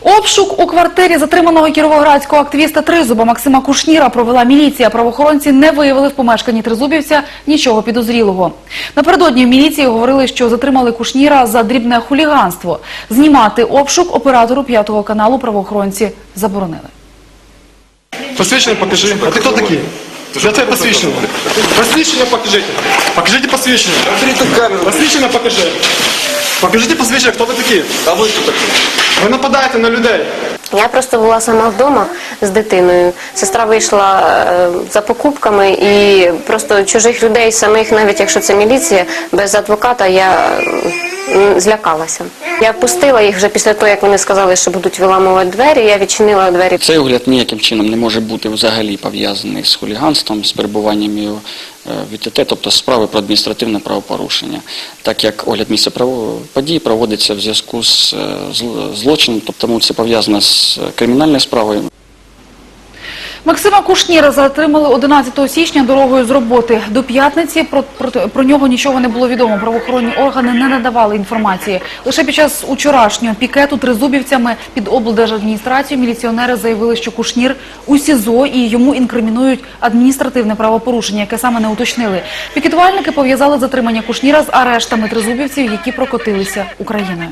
Обшук у квартирі затриманого кіровоградського активіста Тризуба Максима Кушніра провела міліція. Правоохоронці не виявили в помешканні Тризубівця нічого підозрілого. Напередодні в міліції говорили, що затримали Кушніра за дрібне хуліганство. Знімати обшук оператору п'ятого каналу правоохоронці заборонили. Посвящение покажи. А ты кто такие? Я тебе посвящение. Посвящение покажите. Покажите посвящение. Посвящение покажи. Покажите посвящение, кто вы такие? А ви хто такі? Ви нападаєте на людей. Я просто була сама вдома з дитиною. Сестра вийшла е, за покупками і просто чужих людей, самих, навіть якщо це міліція, без адвоката, я злякалася. Я пустила їх вже після того, як вони сказали, що будуть виламувати двері. Я відчинила двері. Цей огляд ніяким чином не може бути взагалі пов'язаний з хуліганством, з перебуванням його е, в ІТТ, тобто справи про адміністративне правопорушення, так як огляд місця подій проводиться в зв'язку з е, злочином, тобто тому це пов'язано з е, кримінальною справою. Максима Кушніра затримали 11 січня дорогою з роботи. До п'ятниці про, про, про нього нічого не було відомо. Правоохоронні органи не надавали інформації. Лише під час учорашнього пікету тризубівцями під облдержадміністрацією міліціонери заявили, що Кушнір у СІЗО і йому інкримінують адміністративне правопорушення, яке саме не уточнили. Пікетувальники пов'язали затримання Кушніра з арештами тризубівців, які прокотилися Україною.